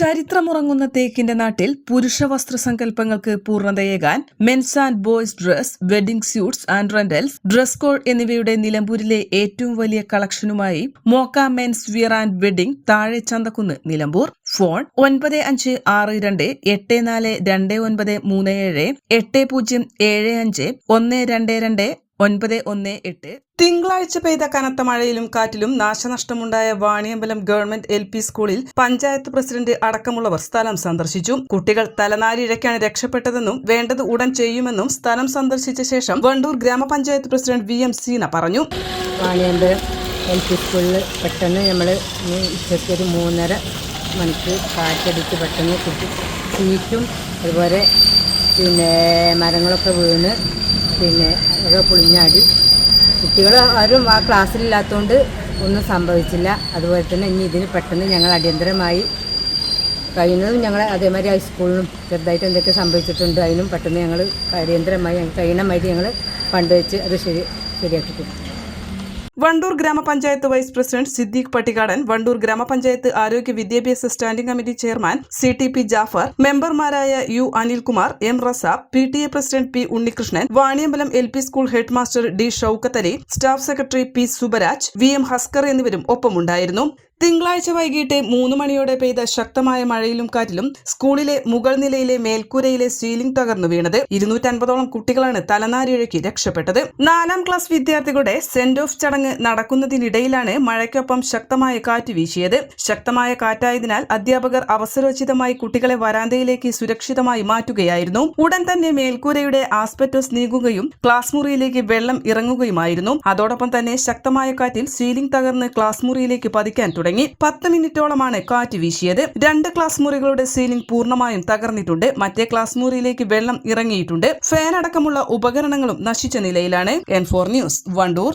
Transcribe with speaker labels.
Speaker 1: ചരിത്രമുറങ്ങുന്ന തേക്കിന്റെ നാട്ടിൽ പുരുഷ വസ്ത്ര സങ്കല്പങ്ങൾക്ക് പൂർണതയേകാൻ men's and boys dress wedding suits and rentals dress code എന്നിവയുടെ നിലമ്പൂരിലെ ഏറ്റവും വലിയ കളക്ഷനുമായി Mokka men's wear and wedding താഴെ ചന്തക്കുന്ന് നിലമ്പൂർ. ഫോൺ ഒൻപത് അഞ്ച് ആറ് രണ്ട് എട്ട് നാല് രണ്ട് ഒൻപത് മൂന്ന് ഏഴ് എട്ട് പൂജ്യം ഏഴ് അഞ്ച് ഒന്ന് രണ്ട് രണ്ട് ഒൻപത് ഒന്ന് എട്ട്. തിങ്കളാഴ്ച പെയ്ത കനത്ത മഴയിലും കാറ്റിലും നാശനഷ്ടമുണ്ടായ വാണിയമ്പലം ഗവൺമെന്റ് എൽ പി സ്കൂളിൽ പഞ്ചായത്ത് പ്രസിഡന്റ് അടക്കമുള്ളവർ സ്ഥലം സന്ദർശിച്ചു. കുട്ടികൾ തലനാരിഴയ്ക്കാണ് രക്ഷപ്പെട്ടതെന്നും വേണ്ടത് ഉടൻ ചെയ്യുമെന്നും സ്ഥലം സന്ദർശിച്ച ശേഷം വണ്ടൂർ ഗ്രാമപഞ്ചായത്ത് പ്രസിഡന്റ് വി എം സീന പറഞ്ഞു.
Speaker 2: വാണിയമ്പലം എൽ പി സ്കൂളിൽ പെട്ടെന്ന് നമ്മൾ ഉച്ചയ്ക്ക് ഒരു മൂന്നര മണിക്ക് കാറ്റടിച്ച് പെട്ടെന്ന് കുട്ടി ചീറ്റും അതുപോലെ പിന്നെ മരങ്ങളൊക്കെ വീണ് പിന്നെ ഒക്കെ പുളിഞ്ഞാടി. കുട്ടികൾ ആരും ആ ക്ലാസ്സിലില്ലാത്തതുകൊണ്ട് ഒന്നും സംഭവിച്ചില്ല. അതുപോലെ തന്നെ ഇനി ഇതിന് പെട്ടെന്ന് ഞങ്ങൾ അടിയന്തരമായി കഴിയുന്നതും ഞങ്ങൾ അതേമാതിരി ഹൈസ്കൂളിലും ചെറുതായിട്ട് എന്തൊക്കെ സംഭവിച്ചിട്ടുണ്ട് അതിനും പെട്ടെന്ന് ഞങ്ങൾ അടിയന്തരമായി കഴിയണമായിട്ട് ഞങ്ങൾ പണ്ട് വെച്ച് അത് ശരി ശരിയാക്കി കൊടുക്കും
Speaker 1: വണ്ടൂർ ഗ്രാമപഞ്ചായത്ത് വൈസ് പ്രസിഡന്റ് സിദ്ദീഖ് പട്ടികാടൻ വണ്ടൂർ ഗ്രാമപഞ്ചായത്ത് ആരോഗ്യ വിദ്യാഭ്യാസ standing committee chairman C T P Jafar മെമ്പർമാരായ U Anilkumar M Rasab P T A president P Unnikrishnan Vaniyambalam L P school head master D Shoukathali staff secretary P Subaraj V M Haskar എന്നിവരും ഒപ്പമുണ്ടായിരുന്നു. തിങ്കളാഴ്ച വൈകിട്ട് മൂന്ന് മണിയോടെ പെയ്ത ശക്തമായ മഴയിലും കാറ്റിലും സ്കൂളിലെ മുകൾ നിലയിലെ മേൽക്കൂരയിലെ സീലിംഗ് തകർന്നു വീണത് ഇരുന്നൂറ്റൻപതോളം കുട്ടികളാണ് തലനാരിഴയ്ക്ക് രക്ഷപ്പെട്ടത്. നാലാം ക്ലാസ് വിദ്യാർത്ഥികളുടെ സെന്റ് ഓഫ് ചടങ്ങ് നടക്കുന്നതിനിടയിലാണ് മഴയ്ക്കൊപ്പം ശക്തമായ കാറ്റ് വീശിയത്. ശക്തമായ കാറ്റായതിനാൽ അധ്യാപകർ അവസരോചിതമായി കുട്ടികളെ വരാന്തയിലേക്ക് സുരക്ഷിതമായി മാറ്റുകയായിരുന്നു. ഉടൻ തന്നെ മേൽക്കൂരയുടെ ആസ്പെറ്റോസ് നീങ്ങുകയും ക്ലാസ് മുറിയിലേക്ക് വെള്ളം ഇറങ്ങുകയുമായിരുന്നു. അതോടൊപ്പം തന്നെ ശക്തമായ കാറ്റിൽ സീലിംഗ് തകർന്ന് ക്ലാസ് മുറിയിലേക്ക് പതിക്കാൻ തുടങ്ങി. പത്ത് മിനിറ്റോളമാണ് കാറ്റ് വീശിയത്. രണ്ട് ക്ലാസ് മുറികളുടെ സീലിംഗ് പൂർണമായും തകർന്നിട്ടുണ്ട്. മറ്റേ ക്ലാസ് മുറിയിലേക്ക് വെള്ളം ഇറങ്ങിയിട്ടുണ്ട്. ഫാൻ അടക്കമുള്ള ഉപകരണങ്ങളും നശിച്ച നിലയിലാണ്. N four news Vandoor.